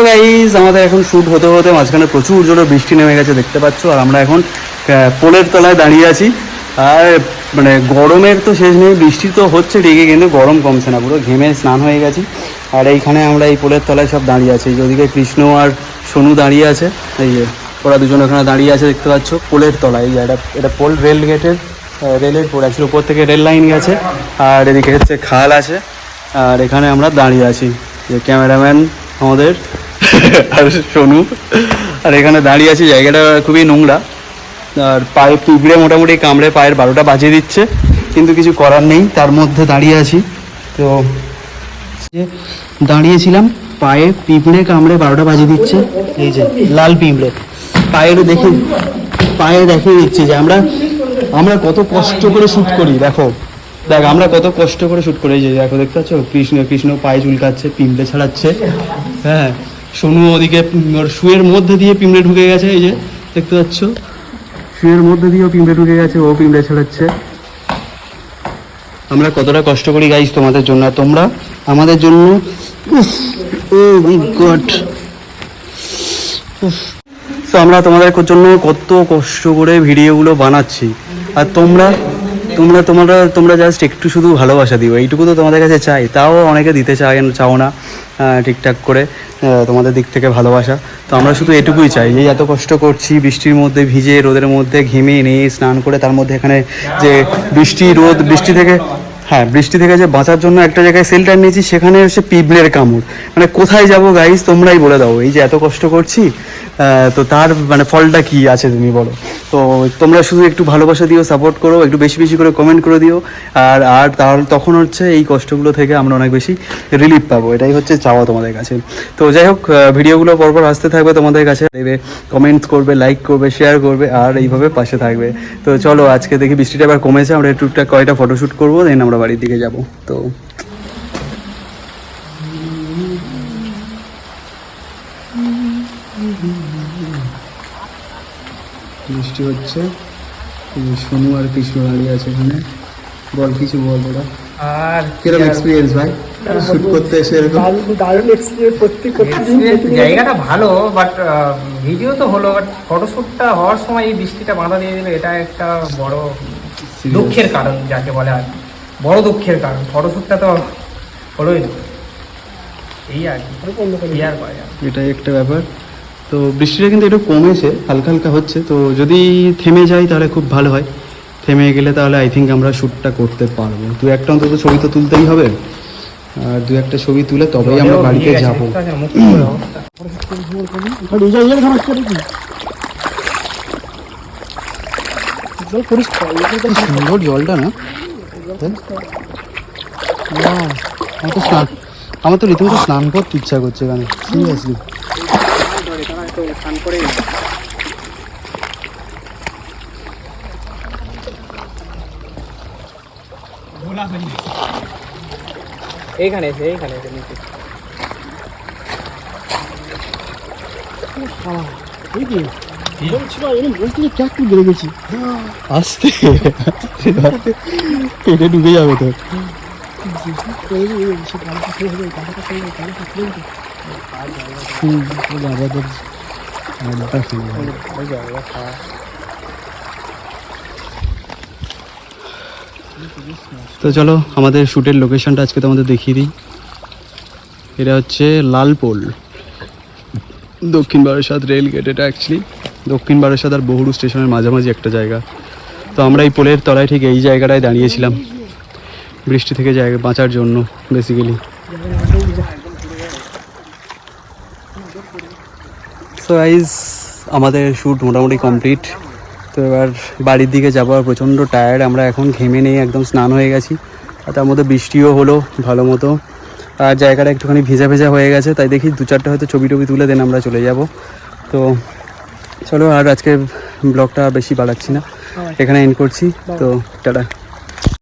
তো গাইজ আমাদের এখন শ্যুট হতে হতে মাঝখানে প্রচুর জোরে বৃষ্টি নেমে গেছে, দেখতে পাচ্ছ? আর আমরা এখন পোলের তলায় দাঁড়িয়ে আছি। আর মানে গরমের তো শেষ নেই, বৃষ্টি তো হচ্ছে ঠিকই, কিন্তু গরম কমছে না, পুরো ঘেমে স্নান হয়ে গেছি। আর এইখানে আমরা এই পোলের তলায় সব দাঁড়িয়ে আছি এই যে ওদিকে কৃষ্ণ আর সোনু দাঁড়িয়ে আছে। এই যে, ওরা দুজন ওখানে দাঁড়িয়ে আছে, দেখতে পাচ্ছ? পোলের তলায়, এই এটা এটা পোল রেল গেটের রেলের পোল আছে উপর থেকে রেল লাইন গেছে। আর এদিকে হচ্ছে খাল আছে। আর এখানে আমরা দাঁড়িয়ে আছি, যে ক্যামেরাম্যান আমাদের সোনু, আর এখানে দাঁড়িয়ে আছি, জায়গাটা খুবই নোংরা। আর পায়ে পিঁপড়ে মোটামুটি কামড়ে পায়ের বারোটা বাজিয়ে দিচ্ছে, কিন্তু কিছু করার নেই, তার মধ্যে দাঁড়িয়ে আছি। তো দাঁড়িয়েছিলাম, পায়ে পিঁপড়ে কামড়ে বারোটা বাজিয়ে দিচ্ছে, এই যে লাল পিঁপড়ে। পায়ের দেখি, পায়ে দেখিয়ে দিচ্ছে যে আমরা আমরা কত কষ্ট করে শ্যুট করি, দেখো। দেখ, আমরা কত কষ্ট করে শ্যুট করি যে দেখো, দেখতে পাচ্ছ? কৃষ্ণ কৃষ্ণ পায়ে চুলকাচ্ছে, পিঁপড়ে ছাড়াচ্ছে। হ্যাঁ সোনু ওদিকে ওর শুয়ের মধ্যে দিয়ে পিঁপড়ে ঢুকে গেছে এই যে দেখতে পাচ্ছ? শুয়ের মধ্যে দিয়েও পিঁপড়ে ঢুকে গেছে ও পিঁপড়ে ছাড়াচ্ছে। আমরা কতটা কষ্ট করি গাইস তোমাদের জন্য। তোমরা? আমাদের জন্য? ও গড তো আমরা তোমাদের জন্য কত কষ্ট করে ভিডিওগুলো বানাচ্ছি। আর তোমরা? তোমরা তোমরা তোমরা জাস্ট একটু শুধু ভালোবাসা দিও। এইটুকু তো তোমাদের কাছে চাই। তাও অনেকে দিতে চায় চাও না ঠিকঠাক করে তোমাদের দিক থেকে ভালোবাসা। তো আমরা শুধু এটুকুই চাই। যে এত কষ্ট করছি, বৃষ্টির মধ্যে ভিজে, রোদের মধ্যে ঘেমে নিয়ে স্নান করে, তার মধ্যে এখানে যে বৃষ্টি রোদ বৃষ্টি থেকে হ্যাঁ বৃষ্টি থেকে যে বাঁচার জন্য একটা জায়গায় সেল্টার নিয়েছি, সেখানে হচ্ছে পিঁপড়ের কামড়। মানে কোথায় যাব গাইস তোমরাই বলে দাও, এই যে এত কষ্ট করছি তো তার মানে ফলটা কি আছে তুমি বলো। তো তোমরা শুধু একটু ভালোবাসা দিও সাপোর্ট করো, একটু বেশি বেশি করে কমেন্ট করে দিও, আর আর তাহলে তখন হচ্ছে এই কষ্টগুলো থেকে আমরা অনেক বেশি রিলিফ পাবো, এটাই হচ্ছে চাওয়া তোমাদের কাছে। তো যাই হোক ভিডিওগুলো পরপর আসতে থাকবে তোমাদের কাছে, দেবে কমেন্টস করবে লাইক করবে শেয়ার করবে, আর এইভাবে পাশে থাকবে। তো চলো, আজকে দেখি বৃষ্টিটা এবার কমেছে, আমরা একটা কয়টা ফটোশ্যুট করব দেন আমরা বাড়ির দিকে যাব তো। বৃষ্টি হচ্ছে সোনু আর কৃষ্ণ দাঁড়িয়ে আছে এখানে। বল কিছু বল ওরা আর কীরকম এক্সপিরিয়েন্স ভাই? শুট করতে এসে এরকম? দারুণ এক্সপিরিয়েন্স প্রত্যেকদিন Experience জায়গাটা ভালো বাট ভিডিও তো হলো বাট ফটোশ্যুটটা হওয়ার সময় এই বৃষ্টিটা বাধা দিয়ে দিল এটা একটা বড় দুঃখের কারণ যাকে বলে আর কি। বড় দুঃখের কারণ ফটোশ্যুটটা তো হলোই না। এই আর কি। আর করা যাবে একটা ব্যাপার। তো বৃষ্টিটা কিন্তু একটু কমেছে হালকা হালকা হচ্ছে। তো যদি থেমে যায় তাহলে খুব ভালো হয়। থেমে গেলে তাহলে আই থিঙ্ক আমরা শ্যুটটা করতে পারব। দু একটা অন্তত ছবি তো তুলতেই হবে। আর দু একটা ছবি তুলে তবেই আমরা বাড়িতে যাব। জলটা না। আমার তো স্নান আমার তো রীতিমতো স্নান করতে ইচ্ছা করছে এখানে সিরিয়াসলি এইখানে এসে এইখানে এসে নিচে। এই কি? বেড়ে গেছি। আস্তে পেটে ঢুকে যাবে তো। তো চলো আমাদের শ্যুটের লোকেশনটা আজকে তোমাদের দেখিয়ে দিই। এটা হচ্ছে লালপোল। দক্ষিণ বারাসাত রেল গেট এটা অ্যাকচুয়ালি দক্ষিণ বারাসাত আর বহুরু স্টেশনের মাঝামাঝি একটা জায়গা। তো আমরা এই পোলের তলায় ঠিক এই জায়গাটায় দাঁড়িয়েছিলাম। বৃষ্টি থেকে জায়গা বাঁচার জন্য বেসিক্যালি সো গাইজ আমাদের শ্যুট মোটামুটি কমপ্লিট তো এবার বাড়ির দিকে যাব আর প্রচণ্ড টায়ার্ড আমরা এখন ঘেমে নেই, একদম স্নান হয়ে গেছি। আর তার মধ্যে বৃষ্টিও হলো, ভালো মতো। আর জায়গাটা একটুখানি ভেজা ভেজা হয়ে গেছে, তাই দেখি দু চারটে হয়তো ছবি টবি তুলে দেন, আমরা চলে যাব। তো চলো আর আজকে ব্লগটা বেশি বাড়াচ্ছি না। এখানে এন্ড করছি। তো টাটা।